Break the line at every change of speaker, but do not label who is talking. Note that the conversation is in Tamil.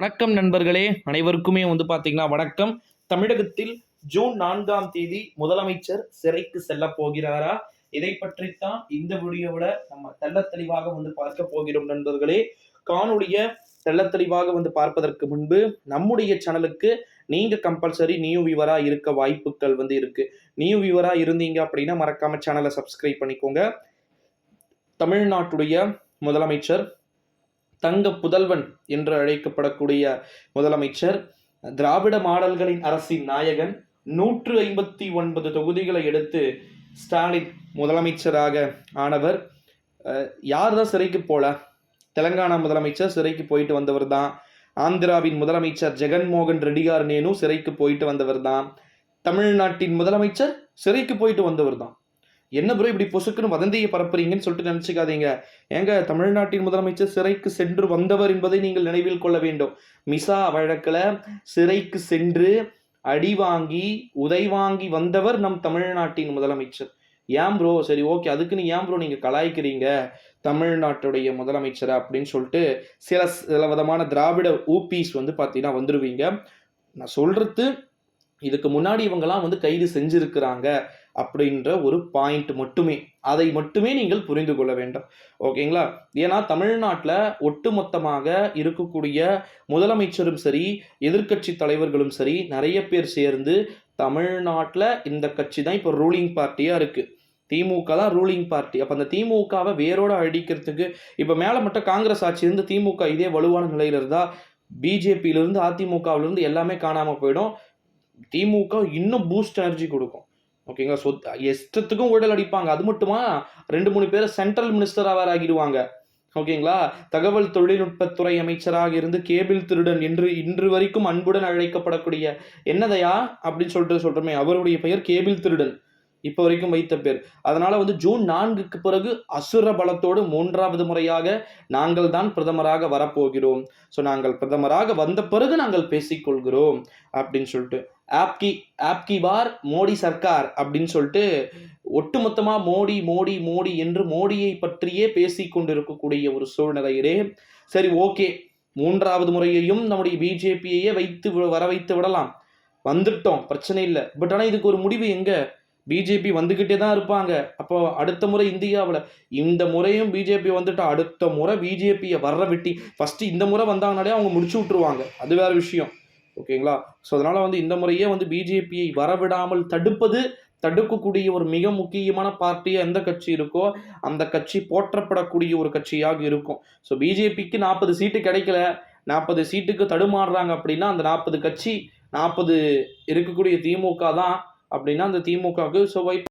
வணக்கம் நண்பர்களே அனைவருக்குமே வந்து பார்த்தீங்கன்னா வணக்கம். தமிழகத்தில் ஜூன் நான்காம் தேதி முதலமைச்சர் சிறைக்கு செல்ல போகிறாரா? இதை பற்றித்தான் இந்த வீடியோவில் நம்ம தெள்ள தெளிவாக வந்து பார்க்க போகிறோம் நண்பர்களே. காணொலிய தெள்ள தெளிவாக வந்து பார்ப்பதற்கு முன்பு நம்முடைய சேனலுக்கு நீங்க கம்பல்சரி நியூ வியூவரா இருக்க வாய்ப்புகள் வந்து இருக்கு. நியூ வியூவரா இருந்தீங்க அப்படின்னா மறக்காம சேனலை சப்ஸ்கிரைப் பண்ணிக்கோங்க. தமிழ்நாட்டுடைய முதலமைச்சர் தங்க புதல்வன் என்று அழைக்கப்படக்கூடிய முதலமைச்சர் திராவிட மாடல்களின் அரசின் நாயகன் நூற்று ஐம்பத்தி ஒன்பது தொகுதிகளை எடுத்து ஸ்டாலின் முதலமைச்சராக ஆனவர். யார் தான் சிறைக்கு போல? தெலங்கானா முதலமைச்சர் சிறைக்கு போயிட்டு வந்தவர் தான். ஆந்திராவின் முதலமைச்சர் ஜெகன்மோகன் ரெட்டியார் நேனு சிறைக்கு போயிட்டு வந்தவர் தான். தமிழ்நாட்டின் முதலமைச்சர் சிறைக்கு போயிட்டு வந்தவர் தான். என்ன ப்ரோ இப்படி பொசுக்குன்னு வதந்தியை பரப்புறீங்கன்னு சொல்லிட்டு நினச்சிக்காதீங்க. ஏங்க தமிழ்நாட்டின் முதலமைச்சர் சிறைக்கு சென்று வந்தவர் என்பதை நீங்கள் நினைவில் கொள்ள வேண்டும். மிசா வழக்கில் சிறைக்கு சென்று அடி வாங்கி உதை வாங்கி வந்தவர் நம் தமிழ்நாட்டின் முதலமைச்சர். ஏன் ப்ரோ சரி ஓகே அதுக்குன்னு ஏன் ப்ரோ நீங்கள் கலாய்க்கிறீங்க? தமிழ்நாட்டுடைய முதலமைச்சர் அப்படின்னு சொல்லிட்டு சில சில விதமான திராவிட ஊபிஸ் வந்து பார்த்தீங்கன்னா வந்துடுவீங்க நான் சொல்கிறது இதுக்கு முன்னாடி இவங்கெல்லாம் வந்து கைது செஞ்சுருக்கிறாங்க. அப்படின்ற ஒரு பாயிண்ட் மட்டுமே. அதை மட்டுமே நீங்கள் புரிந்து கொள்ள வேண்டும். ஓகேங்களா ஏன்னா தமிழ்நாட்டில் ஒட்டுமொத்தமாக இருக்கக்கூடிய முதலமைச்சரும் சரி எதிர்க்கட்சி தலைவர்களும் சரி நிறைய பேர் சேர்ந்து தமிழ்நாட்டில் இந்த கட்சி தான் இப்போ ரூலிங் பார்ட்டியாக இருக்குது திமுக தான் ரூலிங் பார்ட்டி அப்போ அந்த திமுகவை வேரோட அழிக்கிறதுக்கு இப்போ மேலே மட்டும் காங்கிரஸ் ஆட்சி இருந்து திமுக இதே வலுவான நிலையில் இருந்தால் பிஜேபியிலிருந்து அதிமுகவிலிருந்து எல்லாமே காணாமல் போயிடும். திமுக இன்னும் பூஸ்ட் எனர்ஜி கொடுக்கும். ஓகேங்களா? சொ இஷ்டத்துக்கும் ஊழல் அடிப்பாங்க. அது மட்டுமா? ரெண்டு மூணு பேர் சென்ட்ரல் மினிஸ்டராக வேற ஆகிடுவாங்க ஓகேங்களா? தகவல் தொழில்நுட்பத்துறை அமைச்சராக இருந்து கேபிள் திருடன் என்று இன்று வரைக்கும் அன்புடன் அழைக்கப்படக்கூடிய என்னதையா? அப்படின்னு சொல்லிட்டு சொல்கிறோமே அவருடைய பெயர் கேபிள் திருடன். இப்போ வரைக்கும் வைத்த பேர். அதனால வந்து ஜூன் நான்குக்கு பிறகு அசுர பலத்தோடு மூன்றாவது முறையாக நாங்கள் தான் பிரதமராக வரப்போகிறோம். ஸோ நாங்கள் பிரதமராக வந்த பிறகு நாங்கள் பேசிக்கொள்கிறோம் அப்படின்னு சொல்லிட்டு. ஆப்கி ஆப்கி பார் மோடி சர்க்கார் அப்படின்னு சொல்லிட்டு ஒட்டுமொத்தமாக மோடி மோடி மோடி என்று மோடியை பற்றியே பேசி கொண்டிருக்கக்கூடிய ஒரு சூழ்நிலையிலே சரி ஓகே. மூன்றாவது முறையையும் நம்முடைய பிஜேபியையே வைத்து வி- வர வைத்து விடலாம். வந்துட்டோம் பிரச்சனை இல்லை. பட் ஆனால் இதுக்கு ஒரு முடிவு எங்கே? பிஜேபி வந்துக்கிட்டே தான் இருப்பாங்க. அப்போ அடுத்த முறை இந்தியாவில் இந்த முறையும் பிஜேபி வந்துட்டு அடுத்த முறை பிஜேபியை வர்ற விட்டி ஃபஸ்ட்டு இந்த முறை வந்தாங்கனாலே அவங்க முடிச்சு விட்டுருவாங்க. அது வேற விஷயம். ஓகேங்களா? ஸோ அதனால் வந்து இந்த முறையே வந்து பிஜேபியை வரவிடாமல் தடுப்பது தடுக்கக்கூடிய ஒரு மிக முக்கியமான பார்ட்டியாக எந்த கட்சி இருக்கோ அந்த கட்சி போற்றப்படக்கூடிய ஒரு கட்சியாக இருக்கும். ஸோ பிஜேபிக்கு நாற்பது சீட்டு கிடைக்கல. நாற்பது சீட்டுக்கு தடுமாறுறாங்க அப்படின்னா அந்த நாற்பது கட்சி நாற்பது இருக்கக்கூடிய திமுக தான் அப்படின்னா அந்த திமுகவுக்கு ஸோ